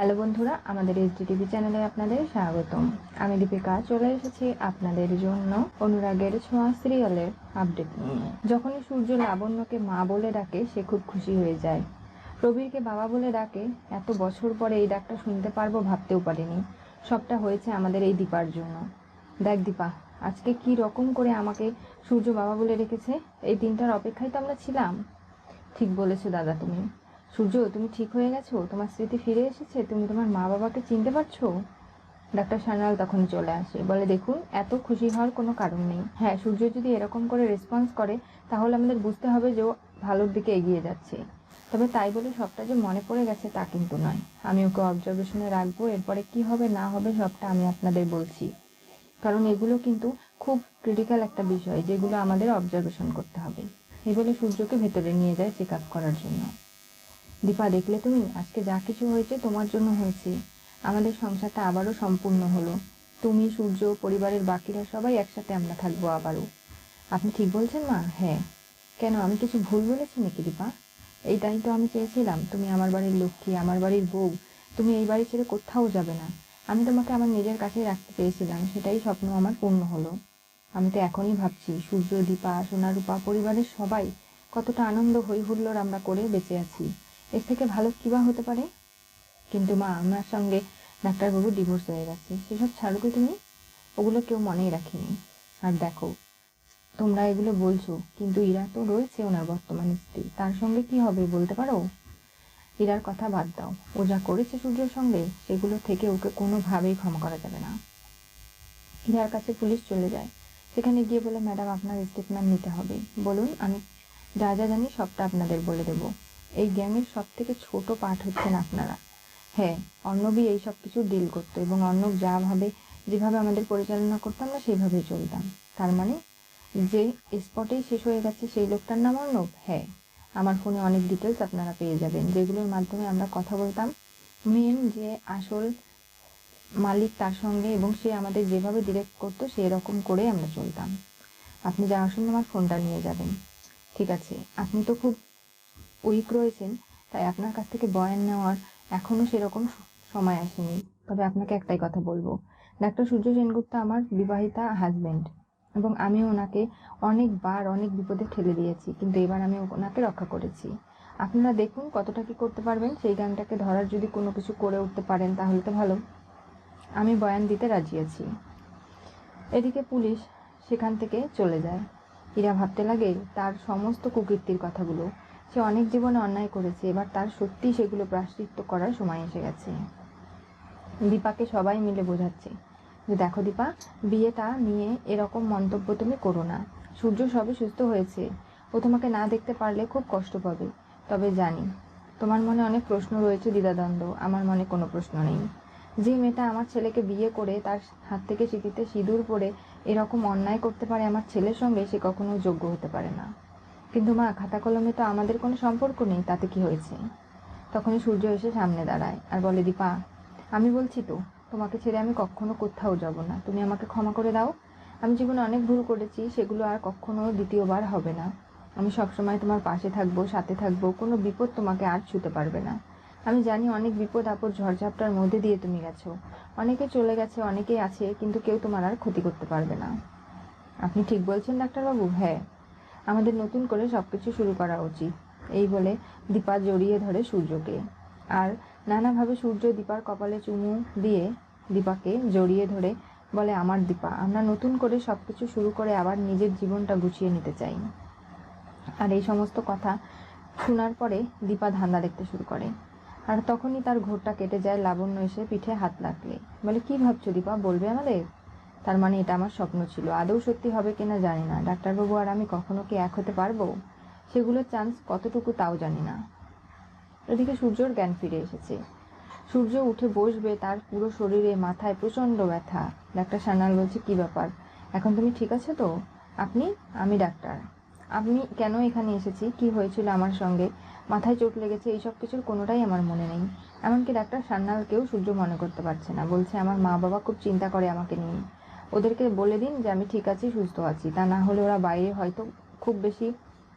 Hello বন্ধুরা, আমাদের TV চ্যানেলে আপনাদের স্বাগতম। আমি দীপিকা, চলে এসেছি আপনাদের জন্য অনুরাগের ছোঁয়া সিরিয়ালের আপডেট নিয়ে। যখনই সূর্য লাবণ্যকে মা বলে ডাকে, সে খুব খুশি হয়ে যায়। প্রবীরকে বাবা বলে ডাকে, এত বছর পরে এই ডাকটা শুনতে পারব, ভাবতেও পারিনি। সবটা হয়েছে আমাদের এই দীপার জন্য। দেখ দীপা, আজকে কি রকম করে আমাকে সূর্য বাবা বলে রেখেছে? এই দিনটার অপেক্ষায় তো আমরা ছিলাম। ঠিক বলেছ দাদা তুমি। সূর্য, তুমি ঠিক হয়ে গেছো? তোমার স্মৃতি ফিরে এসেছে? তুমি তোমার মা বাবাকে চিনতে পারছ? ডাক্তার সান্যাল তখন চলে আসে। বলে, দেখুন, এত খুশি হওয়ার কোনো কারণ নেই। হ্যাঁ সূর্য যদি এরকম করে রেসপন্স করে, তাহলে আমাদের বুঝতে হবে যে ও ভালোর দিকে এগিয়ে যাচ্ছে। তবে তাই বলে সবটা যে মনে পড়ে গেছে তা কিন্তু নয়। আমি ওকে অবজারভেশনে রাখব, এরপরে কি হবে, না হবে, সবটা আমি আপনাদের বলছি। কারণ এগুলো কিন্তু খুব ক্রিটিক্যাল একটা বিষয়, যেগুলো আমাদের অবজারভেশন করতে হবে। এই বলে সূর্যকে ভেতরে নিয়ে যায় চেক আপ করার জন্য। দীপা, দেখলে তুমি? আজকে যা কিছু হয়েছে তোমার জন্য হয়েছে। আমাদের সংসারটা আবারও সম্পূর্ণ হলো। তুমি, সূর্য, পরিবারের বাকিরা সবাই একসাথে আমরা থাকব আবারও। আপনি ঠিক বলছেন, মা? হ্যাঁ। কেন, আমি কিছু ভুল বলেছি নাকি দীপা? এইটাই তো আমি চেয়েছিলাম। তুমি আমার বাড়ির লক্ষ্মী, আমার বাড়ির বউ। তুমি এই বাড়ি ছেড়ে কোথাও যাবে না। আমি তোমাকে আমার নিজের কাছেই রাখতে চেয়েছিলাম। সেটাই স্বপ্ন আমার পূর্ণ হলো। আমি তো এখনই ভাবছি, সূর্য, দীপা সোনারূপা পরিবারের সবাই কতটা আনন্দ হই হুল্লোড় আমরা করে বেঁচে আছি। এর থেকে ভালো কিবা হতে পারে? কিন্তু মা, আমার সঙ্গে ডাক্তারবাবু ডিভোর্স হয়ে গেছে। সেসব ছাড়ো তো তুমি? ওগুলো কেউ মনেই রাখিনি। আর দেখো, তোমরা এগুলো বলছো, কিন্তু ইরা তো রয়েছে ওনার বর্তমান স্ত্রী। তার সঙ্গে কি হবে বলতে পারো? ইরার কথা বাদ দাও। ও যা করেছে সূর্যের সঙ্গে, সেগুলো থেকে ওকে কোনোভাবেই ক্ষমা করা যাবে না। ইরার কাছে পুলিশ চলে যায়। সেখানে গিয়ে বলে, ম্যাডাম, আপনার স্টেটমেন্ট নিতে হবে। বলুন, আমি যা যা জানি সবটা আপনাদের বলে দেব। এই গ্যাংয়ের সব থেকে ছোট পার্ট হচ্ছেন আপনারা। হ্যাঁ অর্ণবই এই সব কিছু ডিল করতো এবং অর্ণব যা ভাবে, যেভাবে আমাদের পরিচালনা করতো, আমরা সেইভাবেই চলতাম। তার মানে যে স্পটেই শেষ হয়ে গেছে সেই লোকটার নাম অর্ণব হ্যাঁ আমার ফোনে অনেক ডিটেলস আপনারা পেয়ে যাবেন, যেগুলোর মাধ্যমে আমরা কথা বলতাম। মেন যে আসল মালিক তার সঙ্গে এবং সে আমাদের যেভাবে ডিরেক্ট করতো সেই রকম করে আমরা চলতাম। আপনি যাওয়ার সঙ্গে আমার ফোনটা নিয়ে যাবেন। ঠিক আছে, আপনি তো খুব উইক রয়েছেন, তাই আপনার কাছ থেকে বয়ান নেওয়ার এখনও সেরকম সময় আসেনি। তবে আপনাকে একটাই কথা বলব। ডাক্তার সূর্য সেনগুপ্ত আমার বিবাহিতা হাজবেন্ড এবং আমি ওনাকে অনেকবার অনেক বিপদে ঠেলে দিয়েছি, কিন্তু এবার আমি ওনাকে রক্ষা করেছি। আপনারা দেখুন কতটা কি করতে পারবেন, সেই গানটাকে ধরার যদি কোনো কিছু করে উঠতে পারেন তাহলে তো ভালো। আমি বয়ান দিতে রাজি আছি। এদিকে পুলিশ সেখান থেকে চলে যায়। ইরা ভাবতে লাগে তার সমস্ত কুকীর্তির কথাগুলো। সে অনেক জীবনে অন্যায় করেছে। এবার তার সত্যিই সেগুলো প্রাশ্চিত্য করার সময় এসে গেছে। দীপাকে সবাই মিলে বোঝাচ্ছে যে, দেখো দীপা, বিয়েটা নিয়ে এরকম মন্তব্য তুমি করো না। সূর্য সবে সুস্থ হয়েছে। ও তোমাকে না দেখতে পারলে খুব কষ্ট পাবে। তবে জানি, তোমার মনে অনেক প্রশ্ন রয়েছে দ্বিধাদ্বন্দ্ব। আমার মনে কোনো প্রশ্ন নেই। যে মেয়েটা আমার ছেলেকে বিয়ে করে তার হাত থেকে স্মৃতিতে সিঁদুর পরে এরকম অন্যায় করতে পারে আমার ছেলের সঙ্গে, সে কখনো যোগ্য হতে পারে না। কিন্তু মা, খাতা কলমে তো আমাদের কোনো সম্পর্ক নেই, তাতে কি হয়েছে? তখনই সূর্য এসে সামনে দাঁড়ায় আর বলে, দীপা, আমি বলছি তো, তোমাকে ছেড়ে আমি কখনো কোথাও যাব না। তুমি আমাকে ক্ষমা করে দাও। আমি জীবনে অনেক ভুল করেছি, সেগুলো আর কখনো দ্বিতীয়বার হবে না। আমি সবসময় তোমার পাশে থাকব, সাথে থাকব, কোনো বিপদ তোমাকে আর ছুতে পারবে না। আমি জানি অনেক বিপদ, আপদ, ঝড়ঝাপটার মধ্যে দিয়ে তুমি গেছো। অনেকে চলে গেছে, অনেকেই আছে, কিন্তু কেউ তোমার আর ক্ষতি করতে পারবে না। আপনি ঠিক বলছেন, ডাক্তারবাবু? হ্যাঁ। আমাদের নতুন করে সব কিছু শুরু করা উচিত। এই বলে দীপা জড়িয়ে ধরে সূর্যকে। আর নানাভাবে সূর্য দীপার কপালে চুমু দিয়ে দীপাকে জড়িয়ে ধরে বলে, আমার দীপা, আমরা নতুন করে সব কিছু শুরু করে আবার নিজের জীবনটা গুছিয়ে নিতে চাই। আর এই সমস্ত কথা শোনার পরে দীপা ধান্দা দেখতে শুরু করে। আর তখনই তার ঘোরটা কেটে যায়, লাবণ্য এসে পিঠে হাত লাগলে বলে, কি ভাবছ দীপা? বলবে আমাদের? তার মানে এটা আমার স্বপ্ন ছিল। আদৌ সত্যি হবে কিনা জানি না। ডাক্তারবাবু, আর আমি কখনো কি এক হতে পারব? সেগুলোর চান্স কতটুকু তাও জানি না। এদিকে সূর্যর জ্ঞান ফিরে এসেছে। সূর্য উঠে বসবে, তার পুরো শরীরে, মাথায় প্রচণ্ড ব্যথা। ডাক্তার সান্যাল বলছে, কি ব্যাপার? এখন তুমি ঠিক আছো তো? আপনি? আমি ডাক্তার। আপনি কেন এখানে এসেছি? কি হয়েছিল আমার সঙ্গে? মাথায় চোট লেগেছে, এইসব কিছুর কোনোটাই আমার মনে নেই। এমনকি ডাক্তার সান্যালকেও সূর্য মনে করতে পারছে না। বলছে, আমার মা বাবা খুব চিন্তা করে আমাকে নিয়ে। ওদেরকে বলে দিন যে আমি ঠিক আছি, সুস্থ আছি। তা না হলে ওরা বাইরে হয়তো খুব বেশি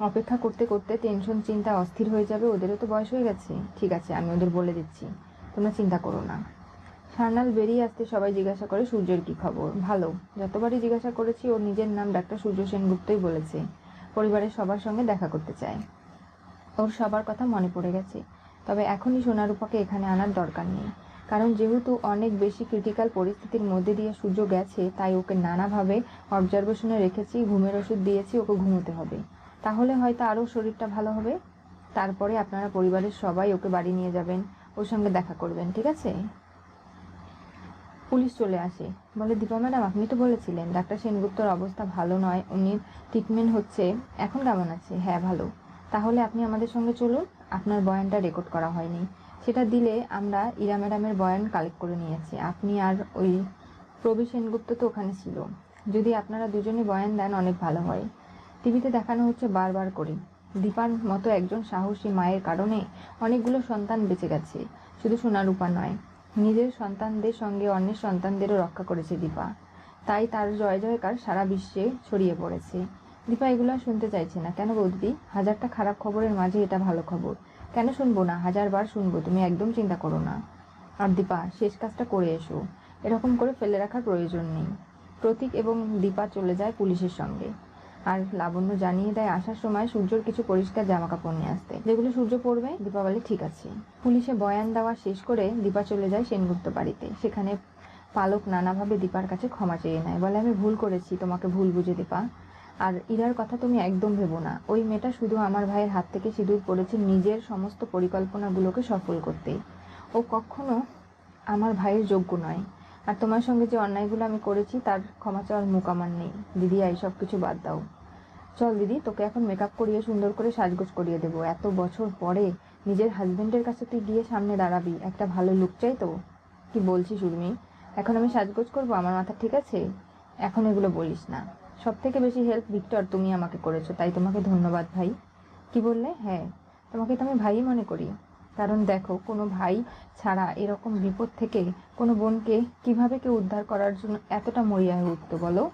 অপেক্ষা করতে করতে টেনশন চিন্তা অস্থির হয়ে যাবে। ওদেরও তো বয়স হয়ে গেছে। ঠিক আছে, আমি ওদের বলে দিচ্ছি। তোমরা চিন্তা করো না। সার্নাল বেরিয়ে আসতে সবাই জিজ্ঞাসা করে, সূর্যের কি খবর? ভালো। যতবারই জিজ্ঞাসা করেছি, ওর নিজের নাম ডাক্তার সূর্য সেনগুপ্তই বলেছে। পরিবারের সবার সঙ্গে দেখা করতে চায়। ওর সবার কথা মনে পড়ে গেছে। তবে এখনই সোনারূপাকে এখানে আনার দরকার নেই। কারণ যেহেতু অনেক বেশি ক্রিটিক্যাল পরিস্থিতির মধ্যে দিয়ে সূর্য গেছে, তাই ওকে নানাভাবে অবজারভেশনে রেখেছি, ঘুমের ওষুধ দিয়েছি, ওকে ঘুমোতে হবে। তাহলে হয়তো আরও শরীরটা ভালো হবে। তারপরে আপনারা পরিবারের সবাই ওকে বাড়ি নিয়ে যাবেন, ওর সঙ্গে দেখা করবেন, ঠিক আছে? পুলিশ চলে আসে। বলে, দীপা ম্যাডাম, আপনি তো বলেছিলেন, ডাক্তার সেনগুপ্তর অবস্থা ভালো নয়, উনি ট্রিটমেন্ট হচ্ছে। এখন কেমন আছে? হ্যাঁ ভালো। তাহলে আপনি আমাদের সঙ্গে চলুন, আপনার বয়ানটা রেকর্ড করা হয়নি। সেটা দিলে আমরা ইরা ম্যাডামের বয়ান কালেক্ট করে নিয়েছি। আপনি আর ওই প্রবীর সেনগুপ্ত তো ওখানে ছিল। যদি আপনারা দুজনে বয়ান দেন, অনেক ভালো হয়। টিভিতে দেখানো হচ্ছে বারবার করে। দীপার মতো একজন সাহসী মায়ের কারণে অনেকগুলো সন্তান বেঁচে গেছে। শুধু সোনারূপা নয়, নিজের সন্তানদের সঙ্গে অন্যের সন্তানদেরও রক্ষা করেছে দীপা। তাই তার জয় জয়কার সারা বিশ্বে ছড়িয়ে পড়েছে। দীপা এগুলো শুনতে চাইছে না। কেন বৌদি হাজারটা খারাপ খবরের মাঝে এটা ভালো খবর। কেন শুনব না? হাজারবার শুনব। তুমি একদম চিন্তা করো না। আর দীপা, শেষ কাজটা করে এসো। এরকম করে ফেলে রাখার প্রয়োজন নেই। প্রতীক এবং দীপা চলে যায় পুলিশের সঙ্গে। আর লাবণ্য জানিয়ে দেয়, আসার সময় সূর্যর কিছু পরিষ্কার জামা কাপড় নিয়ে আসতে। যেগুলো সূর্য পরবে দীপাবলি ঠিক আছে। পুলিশে বয়ান দেওয়া শেষ করে দীপা চলে যায় সেনগুপ্ত বাড়িতে। সেখানে পালক নানাভাবে দীপার কাছে ক্ষমা চেয়ে নেয়। বলে, আমি ভুল করেছি, তোমাকে ভুল বুঝে দীপা। আর ইরার কথা তুমি একদম ভেবো না। ওই মেয়েটা শুধু আমার ভাইয়ের হাত থেকে সিঁদুর পড়েছে, নিজের সমস্ত পরিকল্পনাগুলোকে সফল করতে ও কখনো আমার ভাইয়ের যোগ্য নয়। আর তোমার সঙ্গে যে অন্যায়গুলো আমি করেছি, তার ক্ষমা চাওয়ার মুখ আমার নেই। দিদি, এই সব কিছু বাদ দাও। চল দিদি, তোকে এখন মেকআপ করিয়ে সুন্দর করে সাজগোজ করিয়ে দেবো। এত বছর পরে নিজের হাজবেন্ডের কাছে তুই গিয়ে সামনে দাঁড়াবি। একটা ভালো লুক চাই তো। কি বলছিস উর্মি? এখন আমি সাজগোজ করব? আমার মাথা ঠিক আছে? এখন এগুলো বলিস না। সব থেকে বেশি হেল্প ভিক্টর তুমি আমাকে করেছ, তাই তোমাকে ধন্যবাদ ভাই। কি বললে? হ্যাঁ তোমাকে তো আমি ভাইই মনে করি। কারণ দেখো, কোনো ভাই ছাড়া এরকম বিপদ থেকে কোনো বোনকে কীভাবে কেউ উদ্ধার করার জন্য এতটা মরিয়া হয়ে উঠতো বলো?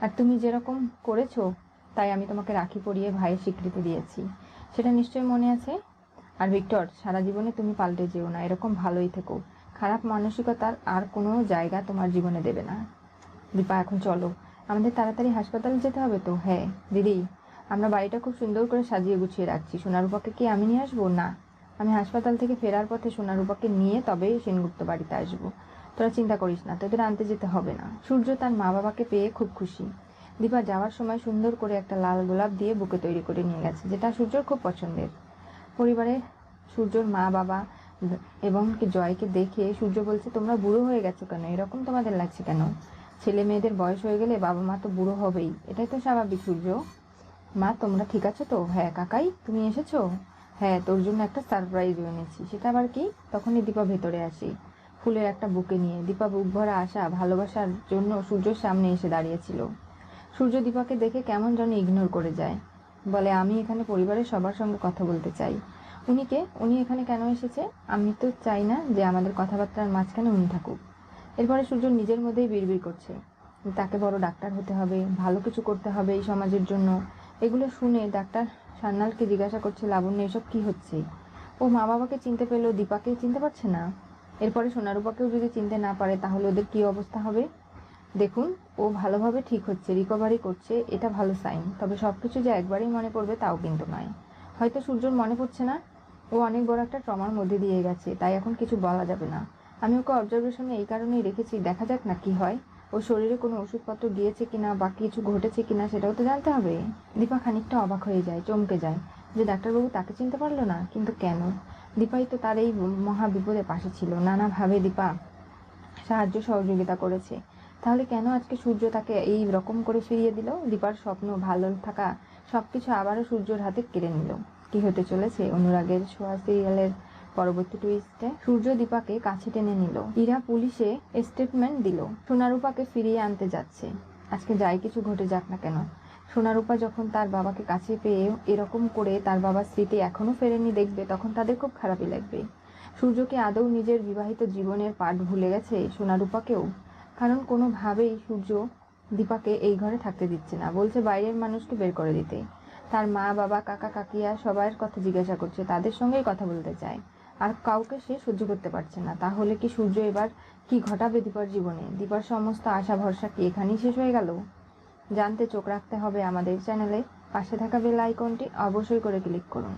আর তুমি যেরকম করেছ, তাই আমি তোমাকে রাখি পরিয়ে ভাইয়ের স্বীকৃতি দিয়েছি। সেটা নিশ্চয়ই মনে আছে? আর ভিক্টর সারা জীবনে তুমি পাল্টে যেও না, এরকম ভালোই থেকো। খারাপ মানসিকতার আর কোনো জায়গা তোমার জীবনে দেবে না। দীপা, এখন চলো। আমাদের তাড়াতাড়ি হাসপাতালে যেতে হবে তো হ্যাঁ। দিদি, আমরা বাড়িটা খুব সুন্দর করে সাজিয়ে গুছিয়ে রাখছি। সোনারূপাকে কি আমি নিয়ে আসব? না। আমি হাসপাতাল থেকে ফেরার পথে সোনারূপাকে নিয়ে তবেই সেনগুপ্ত বাড়িতে আসব। তোরা চিন্তা করিস না, তোদের আনতে যেতে হবে না। সূর্য তার মা বাবাকে পেয়ে খুব খুশি। দীপা যাওয়ার সময় সুন্দর করে একটা লাল গোলাপ দিয়ে বুকে তৈরি করে নিয়ে গেছে, যেটা সূর্যর খুব পছন্দের। পরিবারে সূর্যর মা বাবা এবং জয়কে দেখে সূর্য বলছে, তোমরা বুড়ো হয়ে গেছো কেন? এরকম তোমাদের লাগছে কেন? ছেলে মেয়েদের বয়স হয়ে গেলে বাবা মা তো বুড়ো হবেই। এটাই তো স্বাভাবিক, সূর্য। মা, তোমরা ঠিক আছো তো? হ্যাঁ কাকাই, তুমি এসেছ? হ্যাঁ তোর জন্য একটা সারপ্রাইজ এনেছি। সেটা আবার কি? তখনই দীপা ভেতরে আসি। ফুলের একটা বুকে নিয়ে। দীপা বুক ভরা আশা, ভালোবাসার জন্য সূর্যর সামনে এসে দাঁড়িয়েছিল। সূর্য দীপাকে দেখে কেমন যেন ইগনোর করে যায়। বলে, আমি এখানে পরিবারের সবার সঙ্গে কথা বলতে চাই। উনিকে, উনি এখানে কেন এসেছে? আমি তো চাই না যে আমাদের কথাবার্তার মাঝখানে উনি থাকুক। এরপরে সূর্য নিজের মধ্যেই বিড়বিড় করছে। তাকে বড় ডাক্তার হতে হবে, ভালো কিছু করতে হবে এই সমাজের জন্য। এগুলো শুনে ডাক্তার সান্নালকে জিজ্ঞাসা করছে, লাবণ্য, এসব কি হচ্ছে? ও মা বাবাকে চিনতে পেলেও দীপাকে চিনতে পারছে না। এরপরে সোনারূপাকেও যদি চিনতে না পারে, তাহলে ওদের কি অবস্থা হবে? দেখুন, ও ভালোভাবে ঠিক হচ্ছে রিকভারি করছে, এটা ভালো সাইন তবে সব কিছু যে একবারেই মনে পড়বে, তাও কিন্তু নয়। হয়তো সূর্যর মনে পড়ছে না? ও অনেক বড় একটা ট্রমার মধ্যে দিয়ে গেছে, তাই এখন কিছু বলা যাবে না। আমি ওকে অবজারভেশনে এই কারণেই রেখেছি, দেখা যাক না কি হয়। ও শরীরে কোনো ওষুধপত্র দিয়েছে কিনা বা কিছু ঘটেছে কিনা সেটাও তো জানতে হবে। দীপা খানিকটা অবাক হয়ে যায়, চমকে যায়। যে ডাক্তারবাবু তাকে চিনতে পারল না, কিন্তু কেন? দীপাই তো তার এই মহা বিপদের পাশে ছিল। নানাভাবে দীপা সাহায্য সহযোগিতা করেছে। তাহলে কেন আজকে সূর্য তাকে এই রকম করে ফিরিয়ে দিল? দীপার স্বপ্ন ভালো থাকা, সবকিছু আবারও সূর্যর হাতে কেড়ে নিল। কি হতে চলেছে? অনুরাগের ছোঁয়া সিরিয়ালের পরবর্তী টুইস্টে সূর্য দীপাকে কাছে টেনে নিল। ইরা পুলিশে স্টেটমেন্ট দিল, সোনারূপাকে ফিরিয়ে আনতে যাচ্ছে। আজকে যাই কিছু ঘটে যাক না কেন। সোনারূপা যখন তার বাবাকে কাছে পেয়ে এরকম করে তার বাবার স্মৃতি এখনও ফেরেনি দেখবে, তখন তাদের খুব খারাপই লাগবে। সূর্যকে আদৌ নিজের বিবাহিত জীবনের পাঠ ভুলে গেছে সোনারূপাকেও? কারণ কোনোভাবেই সূর্য দীপাকে এই ঘরে থাকতে দিচ্ছে না। বলছে বাইরের মানুষকে বের করে দিতে। তার মা, বাবা, কাকা, কাকিয়া সবার কথা জিজ্ঞাসা করছে, তাদের সঙ্গেই কথা বলতে চায়। আর কাউকে সে সহ্য করতে পারছে না। তাহলে কি সূর্য এবার কি ঘটাবে দীপার জীবনে? দীপার সমস্ত আশা ভরসা কি এখানেই শেষ হয়ে গেল? জানতে চোখ রাখতে হবে আমাদের চ্যানেলে। পাশে থাকা বেল আইকনটি অবশ্যই করে ক্লিক করুন।